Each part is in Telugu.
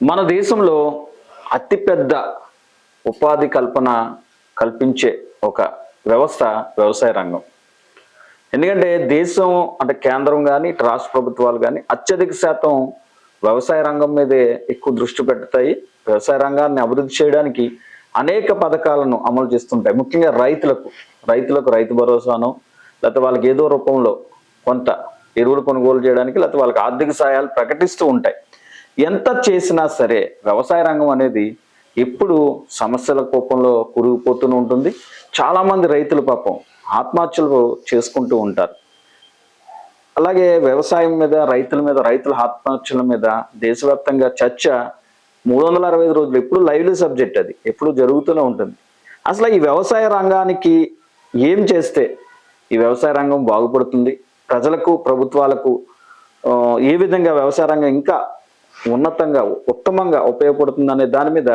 మన దేశంలో అతిపెద్ద ఉపాధి కల్పన కల్పించే ఒక వ్యవస్థ వ్యవసాయ రంగం. ఎందుకంటే దేశం అంటే కేంద్రం కానీ రాష్ట్ర ప్రభుత్వాలు కానీ అత్యధిక శాతం వ్యవసాయ రంగం మీదే ఎక్కువ దృష్టి పెడతాయి. వ్యవసాయ రంగాన్ని అభివృద్ధి చేయడానికి అనేక పథకాలను అమలు చేస్తుంటాయి. ముఖ్యంగా రైతులకు రైతులకు రైతు భరోసాను లేకపోతే వాళ్ళకి ఏదో రూపంలో కొంత ఎరువులు కొనుగోలు చేయడానికి లేకపోతే వాళ్ళకి ఆర్థిక సహాయాలు ప్రకటిస్తూ ఉంటాయి. ఎంత చేసినా సరే వ్యవసాయ రంగం అనేది ఎప్పుడు సమస్యల కోపంలో కురిగిపోతూనే ఉంటుంది. చాలామంది రైతులు పాపం ఆత్మహత్యలు చేసుకుంటూ ఉంటారు. అలాగే వ్యవసాయం మీద రైతుల మీద రైతుల ఆత్మహత్యల మీద దేశవ్యాప్తంగా చర్చ మూడు వందల అరవై ఐదు రోజులు ఎప్పుడు లైవ్లీ సబ్జెక్ట్ అది. ఎప్పుడు జరుగుతూనే ఉంటుంది. అసలు ఈ వ్యవసాయ రంగానికి ఏం చేస్తే ఈ వ్యవసాయ రంగం బాగుపడుతుంది? ప్రజలకు ప్రభుత్వాలకు ఏ విధంగా వ్యవసాయ రంగం ఇంకా ఉన్నతంగా ఉత్తమంగా ఉపయోగపడుతుంది అనే దాని మీద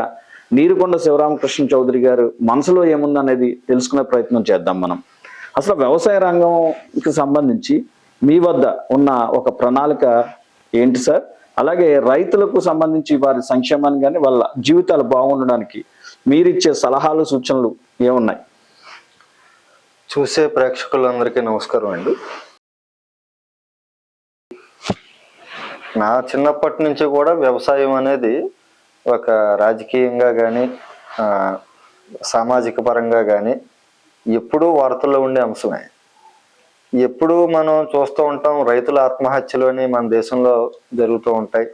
నీరుకొండ శివరామకృష్ణ చౌదరి గారు మనసులో ఏముందనేది తెలుసుకునే ప్రయత్నం చేద్దాం మనం. అసలు వ్యవసాయ రంగంకి సంబంధించి మీ వద్ద ఉన్న ఒక ప్రణాళిక ఏంటి సార్? అలాగే రైతులకు సంబంధించి వారి సంక్షేమాన్ని కానీ వాళ్ళ జీవితాలు బాగుండడానికి మీరిచ్చే సలహాలు సూచనలు ఏమున్నాయి? చూసే ప్రేక్షకులందరికీ నమస్కారం అండి. నా చిన్నప్పటి నుంచి కూడా వ్యవసాయం అనేది ఒక రాజకీయంగా కానీ సామాజిక పరంగా కానీ ఎప్పుడూ వార్తల్లో ఉండే అంశమే. ఎప్పుడూ మనం చూస్తూ ఉంటాం రైతుల ఆత్మహత్యలు అని మన దేశంలో జరుగుతూ ఉంటాయి.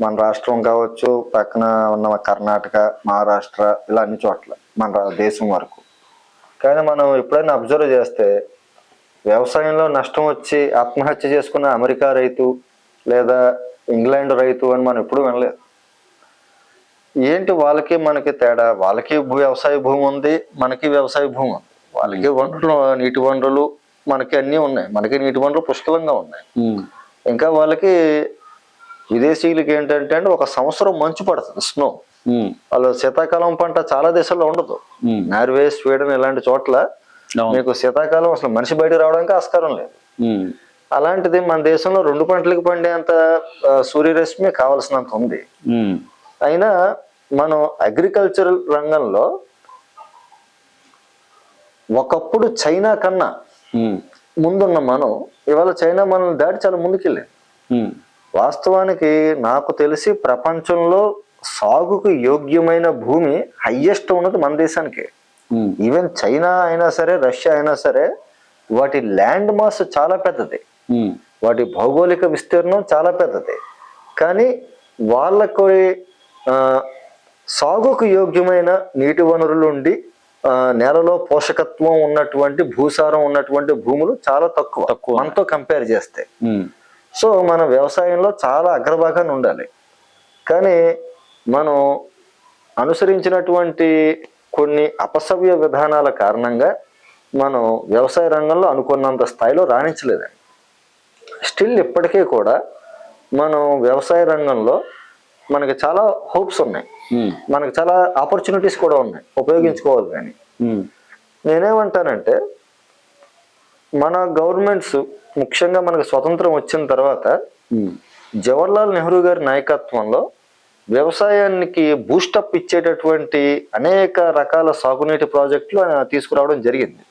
మన రాష్ట్రం కావచ్చు పక్కన ఉన్న కర్ణాటక మహారాష్ట్ర ఇలా అన్ని చోట్ల మన రా- దేశం వరకు. కానీ మనం ఎప్పుడైనా అబ్జర్వ్ చేస్తే వ్యవసాయంలో నష్టం వచ్చి ఆత్మహత్య చేసుకున్న అమెరికా రైతు లేదా ఇంగ్లాండ్ రైతు అని మనం ఎప్పుడు వినలేదు. ఏంటి వాళ్ళకి మనకి తేడా? వాళ్ళకి వ్యవసాయ భూమి ఉంది మనకి వ్యవసాయ భూమి ఉంది. వాళ్ళకి వనరులు నీటి వనరులు మనకి అన్నీ ఉన్నాయి. మనకి నీటి వనరులు పుష్కలంగా ఉన్నాయి. ఇంకా వాళ్ళకి విదేశీయులకి ఏంటంటే ఒక సంవత్సరం మంచు పడుతుంది స్నో. వాళ్ళు శీతాకాలం పంట చాలా దేశాల్లో ఉండదు. నార్వే స్వీడన్ ఇలాంటి చోట్ల మీకు శీతాకాలం అసలు మనిషి బయట రావడానికి ఆస్కారం లేదు. అలాంటిది మన దేశంలో రెండు పంటలకు పండేంత సూర్యరశ్మి కావలసినంత ఉంది. అయినా మనం అగ్రికల్చరల్ రంగంలో ఒకప్పుడు చైనా కన్నా ముందున్న మనం ఇవాళ చైనా మనల్ని దాటి చాలా ముందుకెళ్ళింది వాస్తవానికి నాకు తెలిసి ప్రపంచంలో సాగుకు యోగ్యమైన భూమి హయ్యెస్ట్ ఉన్నది మన దేశానికి. ఈవెన్ చైనా అయినా సరే రష్యా అయినా సరే వాటి ల్యాండ్ మాస్ చాలా పెద్దది. వాటి భౌగోళిక విస్తీర్ణం చాలా పెద్దది. కానీ వాళ్ళకు సాగుకు యోగ్యమైన నీటి వనరులు ఉండి నేలలో పోషకత్వం ఉన్నటువంటి భూసారం ఉన్నటువంటి భూములు చాలా తక్కువ. తక్కువ. మనతో కంపేర్ చేస్తే. సో మన వ్యవసాయంలో చాలా అగ్రభాగాన్ని ఉండాలి. కానీ మనం అనుసరించినటువంటి కొన్ని అపసవ్య విధానాల కారణంగా మనం వ్యవసాయ రంగంలో అనుకున్నంత స్థాయిలో రాణించలేదండి. స్టిల్ ఇప్పటికీ కూడా మనం వ్యవసాయ రంగంలో మనకి చాలా హోప్స్ ఉన్నాయి. మనకి చాలా ఆపర్చునిటీస్ కూడా ఉన్నాయి. ఉపయోగించుకోవాలి కానీ. నేనేమంటానంటే మన గవర్నమెంట్స్ ముఖ్యంగా మనకు స్వతంత్రం వచ్చిన తర్వాత జవహర్లాల్ నెహ్రూ గారి నాయకత్వంలో వ్యవసాయానికి బూస్టప్ ఇచ్చేటటువంటి అనేక రకాల సాగునీటి ప్రాజెక్టులు ఆయన తీసుకురావడం జరిగింది.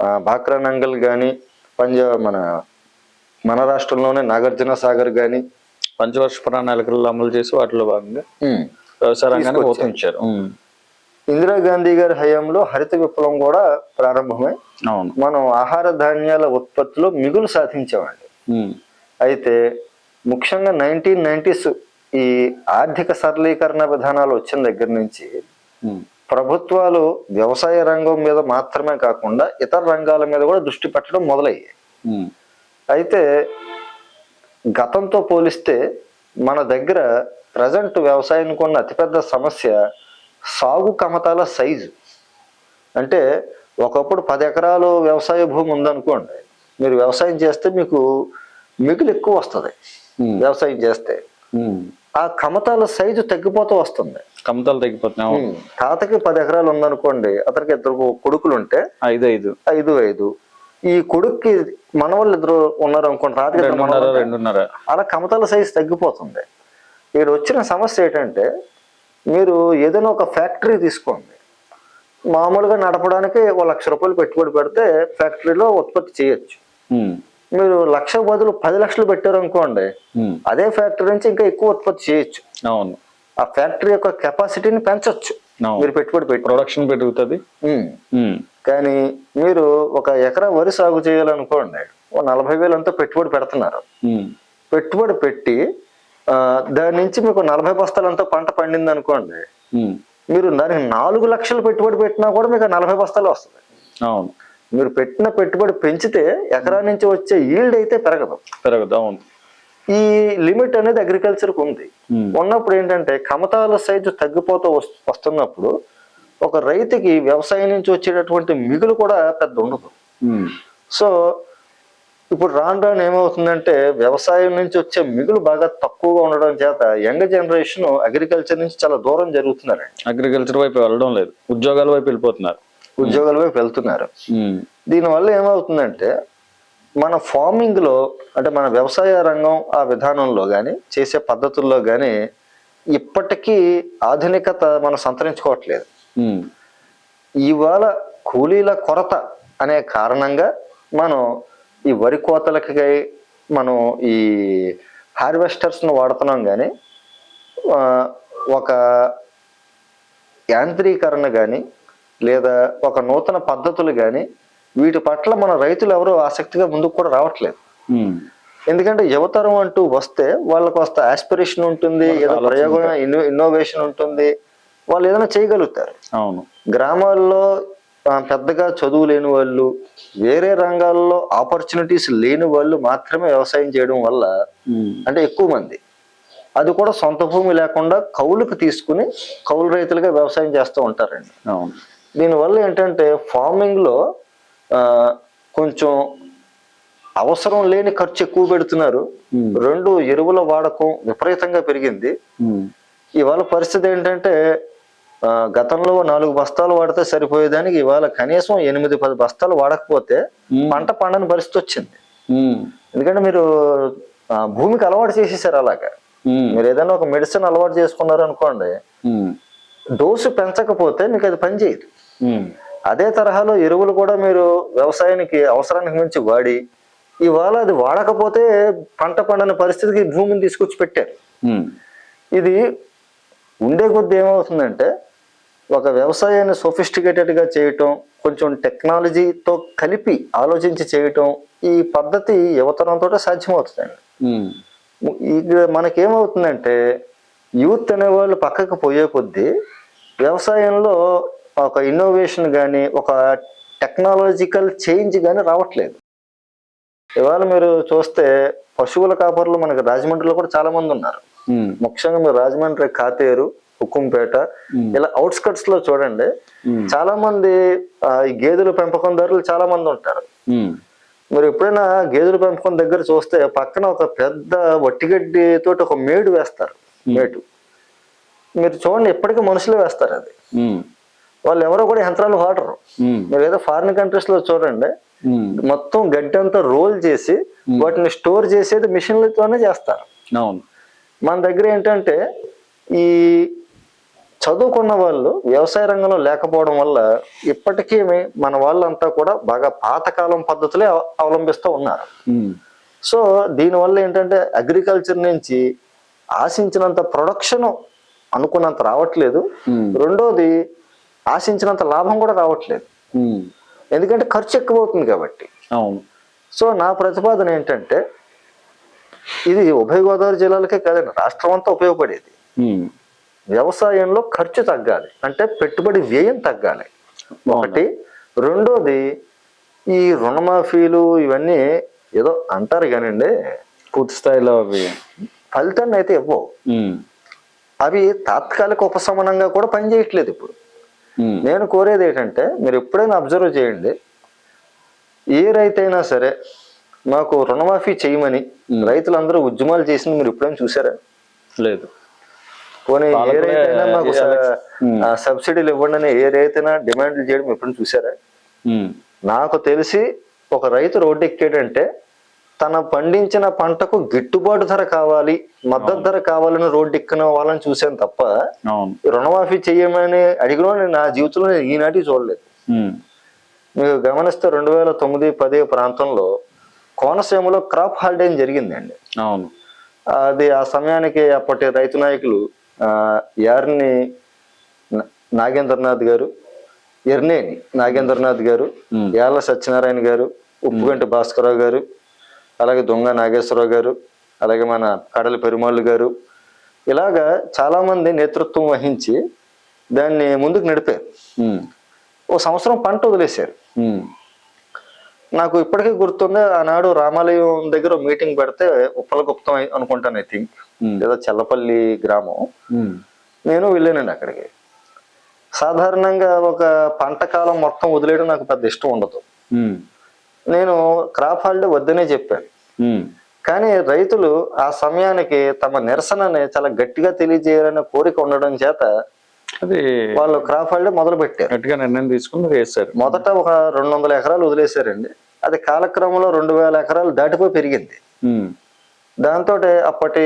ఆ, బాక్రా నంగల్ కానీ పంజాబ్ మన మన రాష్ట్రంలోనే నాగార్జున సాగర్ కానీ పంచవర్ష ప్రణాళికలు అమలు చేసి వాటిలో భాగంగా వ్యవసాయ రంగాన్ని. పోషించారు ఇందిరాగాంధీ గారి హయాంలో హరిత విప్లవం కూడా ప్రారంభమై మనం ఆహార ధాన్యాల ఉత్పత్తిలో మిగులు సాధించామండి. అయితే ముఖ్యంగా నైన్టీన్ నైన్టీస్ ఈ ఆర్థిక సరళీకరణ విధానాలు వచ్చిన దగ్గర నుంచి ప్రభుత్వాలు వ్యవసాయ రంగం మీద మాత్రమే కాకుండా ఇతర రంగాల మీద కూడా దృష్టి పెట్టడం మొదలయ్యాయి. అయితే గతంతో పోలిస్తే మన దగ్గర ప్రజెంట్ వ్యవసాయానికి ఉన్న అతిపెద్ద సమస్య సాగు కమతాల సైజు. అంటే ఒకప్పుడు పది ఎకరాలు వ్యవసాయ భూమి ఉందనుకోండి మీరు వ్యవసాయం చేస్తే మీకు మిగులు ఎక్కువ వస్తుంది వ్యవసాయం చేస్తే. ఆ కమతాల సైజు తగ్గిపోతూ వస్తుంది. కమతాలు తగ్గిపోతున్నాయి. తాతకి పది ఎకరాలు ఉందనుకోండి అతనికి ఇద్దరు కొడుకులు ఉంటే ఐదు ఐదు. ఐదు ఐదు. ఈ కొడుక్కి మనవాళ్ళు ఇద్దరు ఉన్నారు అనుకోండి. రెండున్నర అలా కమతాల సైజు తగ్గిపోతుంది. ఇక్కడ వచ్చిన సమస్య ఏంటంటే మీరు ఏదైనా ఒక ఫ్యాక్టరీ తీసుకోండి. మామూలుగా నడపడానికి ఒక లక్ష రూపాయలు పెట్టుబడి పెడితే ఫ్యాక్టరీలో ఉత్పత్తి చేయొచ్చు. మీరు లక్ష బదులు పది లక్షలు పెట్టారు అనుకోండి అదే ఫ్యాక్టరీ నుంచి ఇంకా ఎక్కువ ఉత్పత్తి చేయొచ్చు. అవును. ఆ ఫ్యాక్టరీ యొక్క కెపాసిటీని పెంచొచ్చు. మీరు పెట్టుబడి పెట్టి. ప్రొడక్షన్ పెరుగుతుంది. కానీ మీరు ఒక ఎకరా వరి సాగు చేయాలనుకోండి ఓ నలభై వేలు అంతా పెట్టుబడి పెడుతున్నారు. పెట్టుబడి పెట్టి ఆ, దాని నుంచి మీకు నలభై బస్తాలంతా పంట పండింది అనుకోండి మీరు దానికి నాలుగు లక్షలు పెట్టుబడి పెట్టినా కూడా మీకు నలభై బస్తాలు వస్తుంది. అవును. మీరు పెట్టిన పెట్టుబడి పెంచితే ఎకరా నుంచి వచ్చే ఈల్డ్ అయితే పెరగదు. పెరగదు అవును. ఈ లిమిట్ అనేది అగ్రికల్చర్కి ఉంది. ఉమ్, ఉన్నప్పుడు ఏంటంటే కమతాల సైజు తగ్గిపోతూ వస్- వస్తున్నప్పుడు ఒక రైతుకి వ్యవసాయం నుంచి వచ్చేటటువంటి మిగులు కూడా పెద్ద ఉండదు. సో ఇప్పుడు రాను రాను ఏమవుతుందంటే వ్యవసాయం నుంచి వచ్చే మిగులు బాగా తక్కువగా ఉండడం చేత యంగ్ జనరేషన్ అగ్రికల్చర్ నుంచి చాలా దూరం జరుగుతున్నారండి అగ్రికల్చర్ వైపు వెళ్ళడం లేదు. ఉద్యోగాల వైపు వెళ్ళిపోతున్నారు. ఉద్యోగాల వైపు వెళ్తున్నారు. దీనివల్ల ఏమవుతుందంటే మన ఫార్మింగ్లో అంటే మన వ్యవసాయ రంగం ఆ విధానంలో కానీ చేసే పద్ధతుల్లో కానీ ఇప్పటికీ ఆధునికత మనం సంతరించుకోవట్లేదు. ఇవాళ కూలీల కొరత అనే కారణంగా మనం ఈ వరి కోతలకి మనం ఈ హార్వెస్టర్స్ను వాడుతున్నాం కానీ ఒక యాంత్రీకరణ కానీ లేదా ఒక నూతన పద్ధతులు కానీ వీటి పట్ల మన రైతులు ఎవరు ఆసక్తిగా ముందుకు కూడా రావట్లేదు. ఎందుకంటే యువతరం అంటూ వస్తే వాళ్ళకు వస్త ఆస్పిరేషన్ ఉంటుంది ఏదో ప్రయోగం ఇన్నో ఇన్నోవేషన్ ఉంటుంది. వాళ్ళు ఏదైనా చేయగలుగుతారు. అవును. గ్రామాల్లో పెద్దగా చదువు లేని వాళ్ళు వేరే రంగాల్లో ఆపర్చునిటీస్ లేని వాళ్ళు మాత్రమే వ్యవసాయం చేయడం వల్ల అంటే ఎక్కువ మంది. అది కూడా సొంత భూమి లేకుండా కౌలుకు తీసుకుని కౌలు రైతులుగా వ్యవసాయం చేస్తూ ఉంటారండి. అవును. దీనివల్ల ఏంటంటే ఫార్మింగ్లో ఆ, కొంచెం అవసరం లేని ఖర్చు ఎక్కువ పెడుతున్నారు. రెండు ఎరువుల వాడకం విపరీతంగా పెరిగింది. ఇవాళ పరిస్థితి ఏంటంటే గతంలో నాలుగు బస్తాలు వాడితే సరిపోయేదానికి ఇవాళ కనీసం ఎనిమిది పది బస్తాలు వాడకపోతే పంట పండని పరిస్థితి వచ్చింది. ఎందుకంటే మీరు భూమికి అలవాటు చేసేసారు అలాగా. మీరు ఏదైనా ఒక మెడిసిన్ అలవాటు చేసుకున్నారు అనుకోండి డోసు పెంచకపోతే మీకు అది పనిచేయదు అదే తరహాలో ఎరువులు కూడా మీరు వ్యవసాయానికి అవసరానికి మించి వాడి ఇవాళ అది వాడకపోతే పంట పండని పరిస్థితికి భూమిని తీసుకొచ్చి పెట్టారు. ఇది ఉండే కొద్ది ఏమవుతుందంటే ఒక వ్యవసాయాన్ని sophisticated గా చేయటం కొంచెం టెక్నాలజీతో కలిపి ఆలోచించి చేయటం ఈ పద్ధతి యువతరంతో సాధ్యమవుతుందండి. ఇక్కడ మనకేమవుతుందంటే యూత్ అనేవాళ్ళు పక్కకు పోయే కొద్దీ వ్యవసాయంలో ఒక ఇన్నోవేషన్ కానీ ఒక టెక్నాలజికల్ చేంజ్ కానీ రావట్లేదు. ఇవాళ మీరు చూస్తే పశువుల కాపర్లు మనకి రాజమండ్రిలో కూడా చాలా మంది ఉన్నారు. ముఖ్యంగా మీరు రాజమండ్రి కాతేరు హుకుంపేట ఇలా అవుట్స్కట్స్లో చూడండి చాలా మంది ఈ గేదెల పెంపకందారులు చాలా మంది ఉంటారు. మీరు ఎప్పుడైనా గేదెల పెంపకం దగ్గర చూస్తే పక్కన ఒక పెద్ద వట్టిగడ్డి తోటి ఒక మేడు వేస్తారు. మేటు. మీరు చూడండి ఎప్పటికీ మనుషులు వేస్తారు అది. వాళ్ళు ఎవరో కూడా యంత్రాలు వాడరు. మీరు ఏదో ఫారిన్ కంట్రీస్లో చూడండి మొత్తం గడ్డి అంతా రోల్ చేసి వాటిని స్టోర్ చేసేది మిషన్లతోనే చేస్తారు. అవును. మన దగ్గర ఏంటంటే ఈ చదువుకున్న వాళ్ళు వ్యవసాయ రంగంలో లేకపోవడం వల్ల ఇప్పటికీ మన వాళ్ళంతా కూడా బాగా పాతకాలం పద్ధతులే అవ- అవలంబిస్తూ ఉన్నారు. సో దీనివల్ల ఏంటంటే అగ్రికల్చర్ నుంచి ఆశించినంత ప్రొడక్షన్ అనుకున్నంత రావట్లేదు. రెండోది ఆశించినంత లాభం కూడా రావట్లేదు. ఎందుకంటే ఖర్చు ఎక్కువ అవుతుంది కాబట్టి. అవును. సో నా ప్రతిపాదన ఏంటంటే ఇది ఉభయ గోదావరి జిల్లాలకే కాదండి రాష్ట్రం అంతా ఉపయోగపడేది. వ్యవసాయంలో ఖర్చు తగ్గాలి. అంటే పెట్టుబడి వ్యయం తగ్గాలి. ఒకటి. రెండోది ఈ రుణమాఫీలు ఇవన్నీ ఏదో అంటారు కానండి. పూర్తి స్థాయిలో అవి ఫలితాన్ని అయితే ఇవ్వవు. అవి తాత్కాలిక ఉపశమనంగా కూడా పనిచేయట్లేదు ఇప్పుడు. నేను కోరేది ఏంటంటే మీరు ఎప్పుడైనా అబ్జర్వ్ చేయండి. ఏ రైతైనా సరే మాకు రుణమాఫీ చేయమని రైతులందరూ ఉద్యమాలు చేసింది మీరు ఎప్పుడైనా చూసారా? లేదు. పోనీ ఏ రైతైనా మాకు సబ్సిడీలు ఇవ్వండి అని ఏ రైతైనా డిమాండ్లు చేయడం ఎప్పుడైనా చూసారా నాకు తెలిసి ఒక రైతు రోడ్డు ఎక్కాడంటే తన పండించిన పంటకు గిట్టుబాటు ధర కావాలి మద్దతు ధర కావాలని రోడ్డు ఎక్కిన వాళ్ళని చూశాను తప్ప రుణమాఫీ చేయమని అడిగిన నా జీవితంలో నేను ఈనాటి చూడలేదు. మీరు గమనిస్తే రెండు వేల తొమ్మిది పది ప్రాంతంలో కోనసీమలో క్రాప్ హాలిడే జరిగిందండి. అవును. అది ఆ సమయానికి అప్పటి రైతు నాయకులు యార్ని నాగేంద్రనాథ్ గారు ఎర్నేని నాగేంద్రనాథ్ గారు. యాళ్ళ సత్యనారాయణ గారు ఉప్పుగంటి భాస్కరరావు గారు అలాగే దొంగ నాగేశ్వరరావు గారు అలాగే మన కడలి పెరుమాళ్ళు గారు ఇలాగా చాలా మంది నేతృత్వం వహించి దాన్ని ముందుకు నడిపారు. ఓ సంవత్సరం పంట వదిలేశారు. నాకు ఇప్పటికీ గుర్తుంది ఆనాడు రామాలయం దగ్గర మీటింగ్ పెడితే ఉప్పలగుప్తం అనుకుంటాను ఐ థింక్ లేదా చల్లపల్లి గ్రామం. ఉమ్, నేను వెళ్ళానండి అక్కడికి. సాధారణంగా ఒక పంట కాలం మొత్తం వదిలేయడం నాకు పెద్ద ఇష్టం ఉండదు. ఉమ్, నేను క్రాప్ హాలిడే వద్దనే చెప్పాను. ఉమ్, కానీ రైతులు ఆ సమయానికి తమ నిరసనని చాలా గట్టిగా తెలియజేయాలనే కోరిక ఉండడం చేత అది వాళ్ళు క్రాప్ హాలిడే మొదలు పెట్టారు. గట్టిగా నిర్ణయం తీసుకుని వేశారు. మొదట ఒక రెండు వందల ఎకరాలు వదిలేశారండి. అది కాలక్రమంలో రెండు వేల ఎకరాలు దాటిపోయి పెరిగింది. దాంతో అప్పటి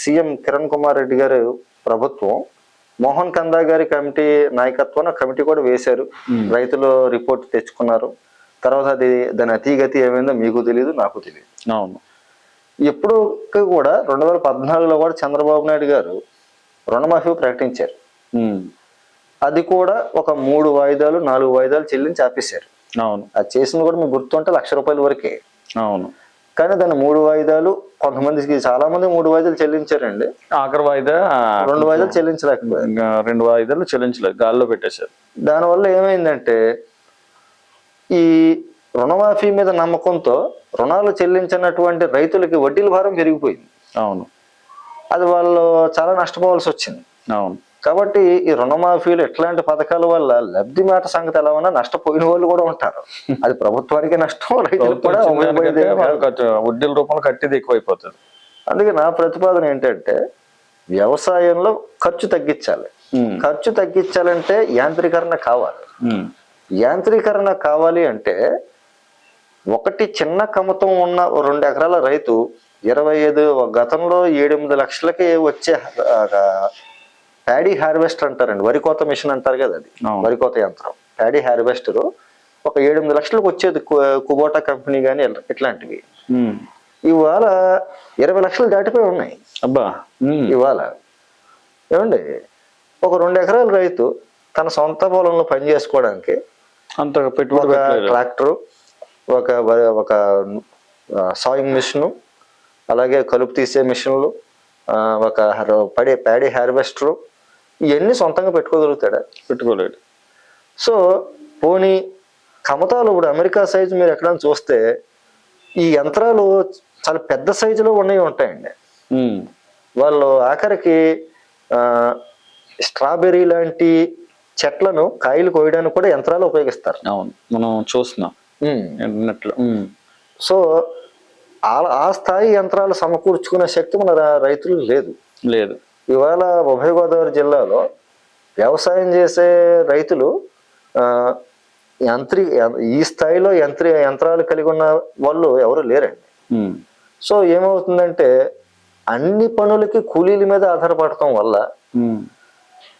సీఎం కిరణ్ కుమార్ రెడ్డి గారు ప్రభుత్వం మోహన్ కందా గారి కమిటీ నాయకత్వాన కమిటీ కూడా వేశారు. రైతులు రిపోర్ట్ తెచ్చుకున్నారు. తర్వాత అది దాని అతీగతి ఏమైందో మీకు తెలియదు నాకు తెలియదు అవును. ఇప్పుడు కూడా రెండు వేల పద్నాలుగులో కూడా చంద్రబాబు నాయుడు గారు రుణమాఫీ ప్రకటించారు. అది కూడా ఒక మూడు వాయిదాలు నాలుగు వాయిదాలు చెల్లించి ఆపేశారు. అవును. అది చేసింది కూడా మీకు గుర్తుంటే లక్ష రూపాయల వరకే. అవును. కానీ దాన్ని మూడు వాయిదాలు కొంతమందికి చాలా మంది మూడు వాయిదాలు చెల్లించారండి. ఆఖరి వాయిదా రెండు వాయిదాలు చెల్లించలేకపోయారు. రెండు వాయిదాలు చెల్లించలేదు గాల్లో పెట్టేశారు. దానివల్ల ఏమైందంటే ఈ రుణమాఫీ మీద నమ్మకంతో రుణాలు చెల్లించినటువంటి రైతులకి వడ్డీల భారం పెరిగిపోయింది. అవును. అది వాళ్ళు చాలా నష్టపోవాల్సి వచ్చింది. అవును. కాబట్టి ఈ రుణమాఫీలు ఇట్లాంటి పథకాల వల్ల లబ్ధి మాట సంగతి ఎలా ఉన్నా నష్టపోయిన వాళ్ళు కూడా ఉంటారు. అది ప్రభుత్వానికి నష్టం రైతులకు కూడా వడ్డీల రూపంలో కట్టేది ఎక్కువైపోతుంది. అందుకే నా ప్రతిపాదన ఏంటంటే వ్యవసాయంలో ఖర్చు తగ్గించాలి. ఖర్చు తగ్గించాలంటే యాంత్రీకరణ కావాలి. యాంత్రీకరణ కావాలి అంటే ఒకటి చిన్న కమతం ఉన్న రెండు ఎకరాల రైతు ఇరవై ఐదు గతంలో ఏడెనిమిది లక్షలకి వచ్చే ప్యాడీ హార్వెస్టర్ అంటారండి. వరి కోత మిషన్ అంటారు కదా అది. వరి కోత యంత్రం. ప్యాడీ హార్వెస్టర్ ఒక ఏడెనిమిది లక్షలకు వచ్చేది కుబోటా కంపెనీ కానీ ఇట్లాంటివి. ఇవాళ ఇరవై లక్షలు దాటిపోయి ఉన్నాయి. అబ్బా. ఇవాళ ఏమండి? ఒక రెండు ఎకరాల రైతు తన సొంత పొలంలో పని చేసుకోవడానికి అంత పెట్టుబడి ట్రాక్టర్ ఒక ఒక సాయింగ్ మిషను అలాగే కలుపు తీసే మిషన్లు ఒక పడే ప్యాడీ హార్వెస్టరు ఇవన్నీ సొంతంగా పెట్టుకోగలుగుతాడా? పెట్టుకోలేడు. సో పోనీ కమతాలు ఇప్పుడు అమెరికా సైజు మీరు ఎక్కడైనా చూస్తే ఈ యంత్రాలు చాలా పెద్ద సైజులో ఉన్నవి ఉంటాయండి. వాళ్ళు ఆఖరికి స్ట్రాబెర్రీ లాంటి చెట్లను కాయలు కోయడానికి కూడా యంత్రాలు ఉపయోగిస్తారు. అవును. మనం చూస్తున్నాం. సో ఆ స్థాయి యంత్రాలు సమకూర్చుకునే శక్తి మన రైతులు లేదు. లేదు. ఇవాళ ఉభయ గోదావరి జిల్లాలో వ్యవసాయం చేసే రైతులు యంత్రి ఈ స్థాయిలో యంత్రి యంత్రాలు కలిగి ఉన్న వాళ్ళు ఎవరు లేరండి. సో ఏమవుతుందంటే అన్ని పనులకి కూలీల మీద ఆధారపడటం వల్ల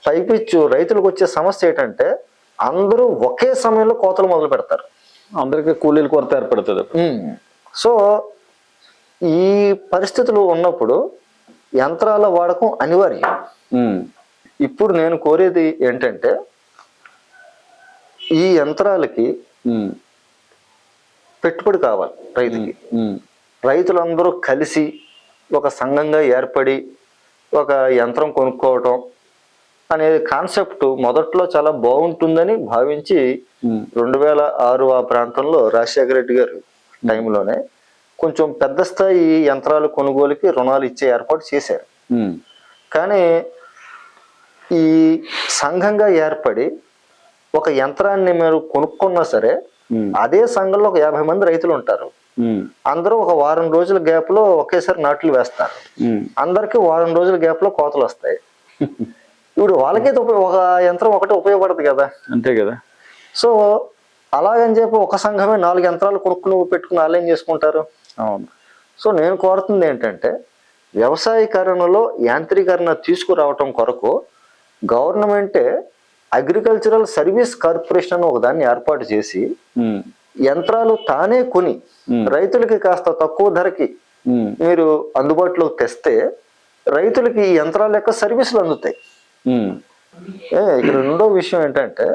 పైపిచ్చు రైతులకు వచ్చే సమస్య ఏంటంటే అందరూ ఒకే సమయంలో కోతలు మొదలు పెడతారు. అందరికీ కూలీల కొరత ఏర్పడుతుంది. సో ఈ పరిస్థితులు ఉన్నప్పుడు యంత్రాల వాడకం అనివార్యం. ఇప్పుడు నేను కోరేది ఏంటంటే ఈ యంత్రాలకి పెట్టుబడి కావాలి రైతుకి. రైతులందరూ కలిసి ఒక సంఘంగా ఏర్పడి ఒక యంత్రం కొనుక్కోవటం అనే కాన్సెప్ట్ మొదట్లో చాలా బాగుంటుందని భావించి రెండు వేల ఆరు ఆ ప్రాంతంలో రాజశేఖర రెడ్డి గారు టైంలోనే కొంచెం పెద్ద స్థాయి యంత్రాలు కొనుగోలుకి రుణాలు ఇచ్చే ఏర్పాటు చేశారు. కానీ ఈ సంఘంగా ఏర్పడి ఒక యంత్రాన్ని మీరు కొనుక్కున్నా సరే అదే సంఘంలో ఒక యాభై మంది రైతులు ఉంటారు. అందరూ ఒక వారం రోజుల గ్యాప్లో ఒకేసారి నాట్లు వేస్తారు. అందరికి వారం రోజుల గ్యాప్లో కోతలు వస్తాయి. ఇప్పుడు వాళ్ళకైతే ఉపయోగ ఒక యంత్రం ఒకటి ఉపయోగపడదు కదా. అంతే కదా. సో అలాగని చెప్పి ఒక సంఘమే నాలుగు యంత్రాలు కొనుక్కుని పెట్టుకుని వాళ్ళు ఏం చేసుకుంటారు? అవును. సో నేను కోరుతుంది ఏంటంటే వ్యవసాయీకరణలో యాంత్రీకరణ తీసుకురావటం కొరకు గవర్నమెంటే అగ్రికల్చరల్ సర్వీస్ కార్పొరేషన్ అని ఒకదాన్ని ఏర్పాటు చేసి యంత్రాలు తానే కొని. రైతులకి కాస్త తక్కువ ధరకి మీరు అందుబాటులోకి తెస్తే రైతులకి ఈ యంత్రాల యొక్క సర్వీసులు అందుతాయి. ఇక్కడ రెండో విషయం ఏంటంటే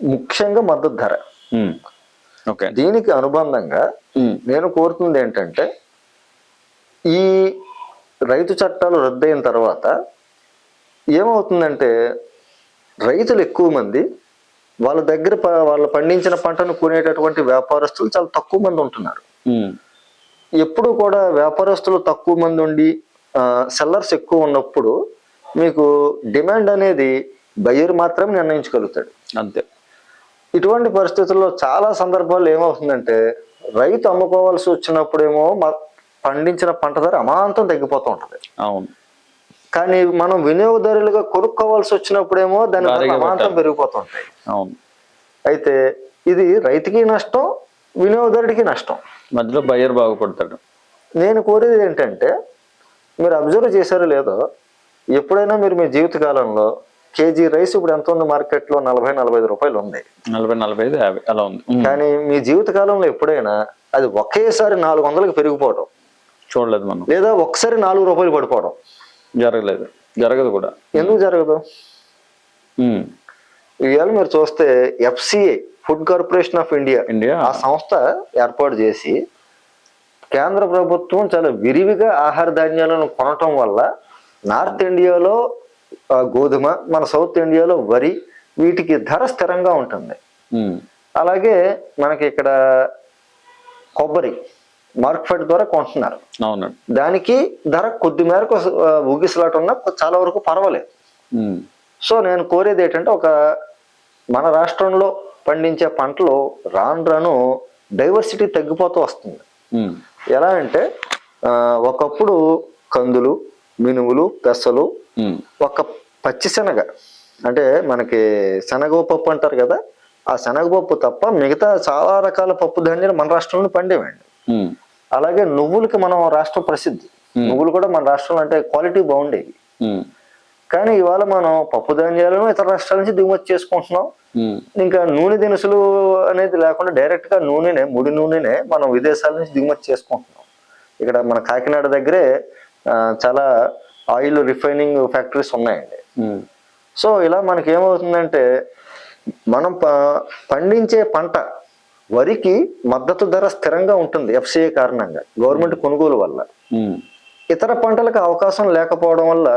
ముఖ్యంగా మద్దతు ధర. దీనికి అనుబంధంగా నేను కోరుతుంది ఏంటంటే ఈ రైతు చట్టాలు రద్దయిన తర్వాత ఏమవుతుందంటే రైతులు ఎక్కువ మంది వాళ్ళ దగ్గర వాళ్ళు పండించిన పంటను కొనేటటువంటి వ్యాపారస్తులు చాలా తక్కువ మంది ఉంటున్నారు. ఎప్పుడు కూడా వ్యాపారస్తులు తక్కువ మంది ఉండి సెల్లర్స్ ఎక్కువ ఉన్నప్పుడు మీకు డిమాండ్ అనేది బయ్యర్ మాత్రమే నిర్ణయించగలుగుతాడు. అంతే. ఇటువంటి పరిస్థితుల్లో చాలా సందర్భాల్లో ఏమవుతుందంటే రైతు అమ్ముకోవాల్సి వచ్చినప్పుడేమో పండించిన పంట ధర అమాంతం తగ్గిపోతూ ఉంటది. అవును. కానీ మనం వినియోగదారులుగా కొనుక్కోవాల్సి వచ్చినప్పుడేమో దాని అమాంతం. పెరిగిపోతుంటాయి అవును. అయితే ఇది రైతుకి నష్టం వినియోగదారుడికి నష్టం. మధ్యలో బయ్యర్ బాగుపడతాడు. నేను కోరేది ఏంటంటే మీరు అబ్జర్వ్ చేశారో లేదో ఎప్పుడైనా మీరు మీ జీవితకాలంలో కేజీ రైస్ ఇప్పుడు ఎంత ఉంది మార్కెట్లో? నలభై నలభై ఐదు రూపాయలు ఉంది. నలభై నలభై ఐదు యాభై అలా ఉంది. కానీ మీ జీవితకాలంలో ఎప్పుడైనా అది ఒకేసారి నాలుగు వందలకు పెరిగిపోవడం చూడలేదు మనం. లేదా ఒకసారి నాలుగు రూపాయలు పడిపోవడం జరగలేదు. జరగదు కూడా. ఎందుకు జరగదు? ఇవాళ మీరు చూస్తే FCA food corporation of India India. ఆ సంస్థ ఏర్పాటు చేసి కేంద్ర ప్రభుత్వం చాలా విరివిగా ఆహార ధాన్యాలను కొనటం వల్ల నార్త్ ఇండియాలో గోధుమ మన సౌత్ ఇండియాలో వరి వీటికి ధర స్థిరంగా ఉంటుంది. అలాగే మనకి ఇక్కడ కొబ్బరి మార్కెట్ ద్వారా కొంటున్నారు. అవునండి దానికి ధర కొద్ది మేరకు ఊగిసలాట ఉన్నా చాలా వరకు పర్వాలేదు. సో నేను కోరేది ఏంటంటే ఒక మన రాష్ట్రంలో పండించే పంటలు రాను రాను డైవర్సిటీ తగ్గిపోతూ వస్తుంది. ఎలా అంటే ఒకప్పుడు కందులు మినుములు పెసలు ఒక పచ్చి శనగ. అంటే మనకి శనగపప్పు అంటారు కదా ఆ శనగపప్పు తప్ప మిగతా చాలా రకాల పప్పు ధాన్యాలు మన రాష్ట్రంలో పండేవండి. అలాగే నువ్వులకి మనం రాష్ట్ర ప్రసిద్ధి. నువ్వులు కూడా మన రాష్ట్రంలో అంటే క్వాలిటీ బాగుండేవి. కానీ ఇవాళ మనం పప్పు ధాన్యాలను ఇతర రాష్ట్రాల నుంచి దిగుమతి చేసుకుంటున్నాం. ఇంకా నూనె దినుసులు అనేది లేకుండా డైరెక్ట్గా నూనెనే ముడి నూనెనే మనం విదేశాల నుంచి దిగుమతి చేసుకుంటున్నాం. ఇక్కడ మన కాకినాడ దగ్గరే చాలా ఆయిల్ రిఫైనింగ్ ఫ్యాక్టరీస్ ఉన్నాయండి. సో ఇలా మనకి ఏమవుతుందంటే మనం పండించే పంట వరికి మద్దతు ధర స్థిరంగా ఉంటుంది ఎఫ్సిఐ కారణంగా గవర్నమెంట్ కొనుగోలు వల్ల. ఇతర పంటలకు అవకాశం లేకపోవడం వల్ల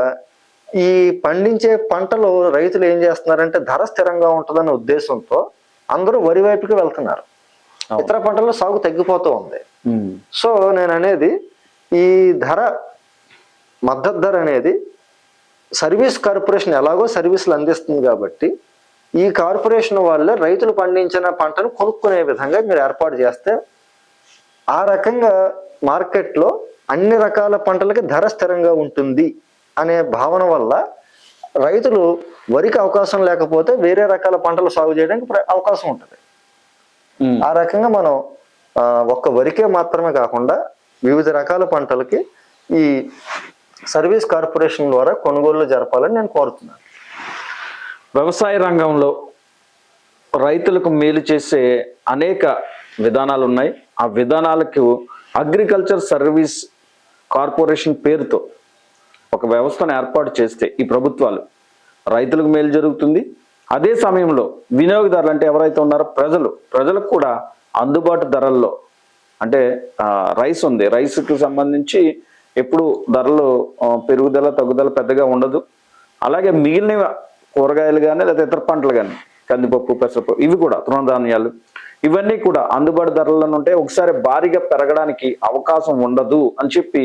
ఈ పండించే పంటలు రైతులు ఏం చేస్తున్నారంటే ధర స్థిరంగా ఉంటుందన్న ఉద్దేశంతో అందరూ వరి వైపుకి వెళ్తున్నారు. ఇతర పంటల్లో సాగు తగ్గిపోతూ ఉంది. సో నేను అనేది ఈ ధర మద్దతు ధర అనేది సర్వీస్ కార్పొరేషన్ ఎలాగో సర్వీసులు అందిస్తుంది కాబట్టి ఈ కార్పొరేషన్ వాళ్ళే రైతులు పండించిన పంటను కొనుక్కునే విధంగా మీరు ఏర్పాటు చేస్తే ఆ రకంగా మార్కెట్లో అన్ని రకాల పంటలకి ధర స్థిరంగా ఉంటుంది అనే భావన వల్ల రైతులు వరికి అవకాశం లేకపోతే వేరే రకాల పంటలు సాగు చేయడానికి అవకాశం ఉంటుంది. ఆ రకంగా మనం ఒక్క వరికే మాత్రమే కాకుండా వివిధ రకాల పంటలకి ఈ సర్వీస్ కార్పొరేషన్ ద్వారా కొనుగోలు జరపాలని నేను కోరుతున్నాను. వ్యవసాయ రంగంలో రైతులకు మేలు చేసే అనేక విధానాలు ఉన్నాయి. ఆ విధానాలకు అగ్రికల్చర్ సర్వీస్ కార్పొరేషన్ పేరుతో ఒక వ్యవస్థను ఏర్పాటు చేస్తే ఈ ప్రభుత్వాలు రైతులకు మేలు జరుగుతుంది. అదే సమయంలో వినియోగదారులు అంటే ఎవరైతే ఉన్నారో ప్రజలు ప్రజలకు కూడా అందుబాటు ధరల్లో అంటే రైస్ ఉంది. రైస్కి సంబంధించి ఎప్పుడు ధరలు పెరుగుదల తగ్గుదల పెద్దగా ఉండదు. అలాగే మిగిలిన కూరగాయలు కానీ లేదా ఇతర పంటలు కానీ కందిపప్పు పెసరపప్పు ఇవి కూడా తృణధాన్యాలు. ఇవన్నీ కూడా అందుబాటు ధరల్లో ఉంటే ఒకసారి భారీగా పెరగడానికి అవకాశం ఉండదు అని చెప్పి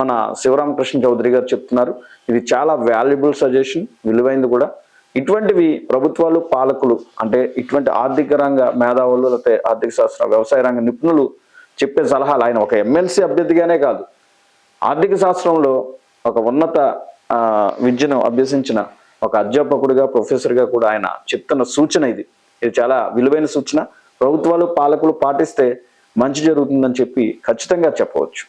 మన శివరామకృష్ణ చౌదరి గారు చెప్తున్నారు. ఇది చాలా వాల్యుబుల్ సజెషన్ విలువైంది కూడా. ఇటువంటివి ప్రభుత్వాలు పాలకులు అంటే ఇటువంటి ఆర్థిక రంగ మేధావులు లేకపోతే ఆర్థిక శాస్త్ర వ్యవసాయ రంగ నిపుణులు చెప్పే సలహాలు. ఆయన ఒక ఎమ్మెల్సీ అభ్యర్థిగానే కాదు. ఆర్థిక శాస్త్రంలో ఒక ఉన్నత విద్యను అభ్యసించిన ఒక అధ్యాపకుడిగా ప్రొఫెసర్గా కూడా ఆయన చెప్తున్న సూచన ఇది. ఇది చాలా విలువైన సూచన. ప్రభుత్వాలు పాలకులు పాటిస్తే మంచి జరుగుతుందని చెప్పి ఖచ్చితంగా చెప్పవచ్చు.